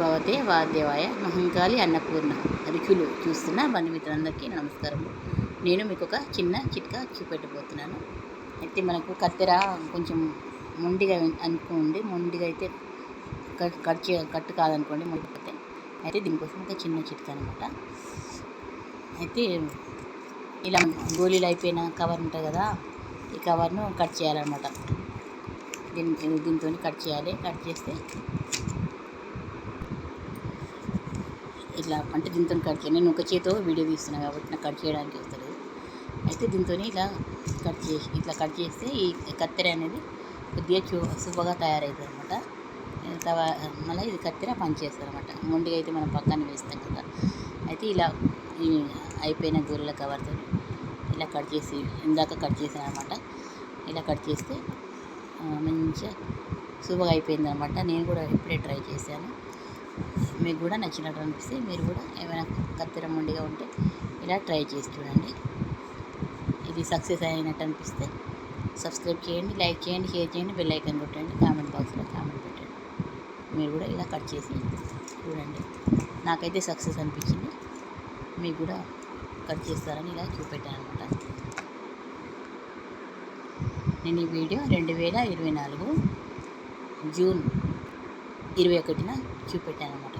భవతే వాద్యవాయ మహంకాళి అన్నపూర్ణ రుచులు చూస్తున్న బంధుమిత్రులందరికీ నమస్కారం. నేను మీకు ఒక చిన్న చిట్కా చూపెట్టబోతున్నాను. అయితే మనకు కత్తెర కొంచెం మొండిగా అనుకోండి మొండిగా అయితే కట్ కట్ చే కాదనుకోండి మొండిపోతే. అయితే దీనికోసం ఒక చిన్న చిట్కా అనమాట అయితే ఇలా గోళీలు అయిపోయిన కవర్ ఉంటుంది కదా ఈ కవర్ను కట్ చేయాలన్నమాట. దీని దీంతో కట్ చేయాలి. కట్ చేస్తే ఇట్లా అంటే దీంతో కట్ చేయాలి నేను ఒక చేతితో వీడియో తీస్తున్నాను కాబట్టి నాకు కట్ చేయడానికి వస్తుంది అయితే దీంతో ఇలా కట్ చేసి ఇట్లా కట్ చేస్తే ఈ కత్తెర అనేది కొద్దిగా చూ శుభగా తయారవుతుంది అనమాట మళ్ళీ ఇది కత్తెర పనిచేస్తుంది అనమాట మొండిగా అయితే మనం పక్కన వేస్తాం కదా. అయితే ఇలా ఈ అయిపోయిన గొర్రెల కవర్తో ఇలా కట్ చేసి ఇందాక కట్ చేసాను అనమాట ఇలా కట్ చేస్తే మంచిగా శుభగా అయిపోయింది అనమాట నేను కూడా ఇప్పుడే ట్రై చేశాను. మీకు కూడా నచ్చినట్టు అనిపిస్తే మీరు కూడా ఏమైనా కత్తెర మొండిగా ఉంటే ఇలా ట్రై చేసి చూడండి. ఇది సక్సెస్ అయినట్టు అనిపిస్తే సబ్స్క్రైబ్ చేయండి లైక్ చేయండి షేర్ చేయండి బెల్ ఐకన్ కొట్టండి కామెంట్ బాక్స్లో కామెంట్ పెట్టండి. మీరు కూడా ఇలా కట్ చేసి చూడండి. నాకైతే సక్సెస్ అనిపించింది. మీకు కూడా కట్ చేస్తారని ఇలా చూపెట్టాను అనమాట నేను ఈ వీడియో రెండు వేల ఇరవై నాలుగు జూన్ ఇరవై ఒకటిన చూపెట్టాను అనమాట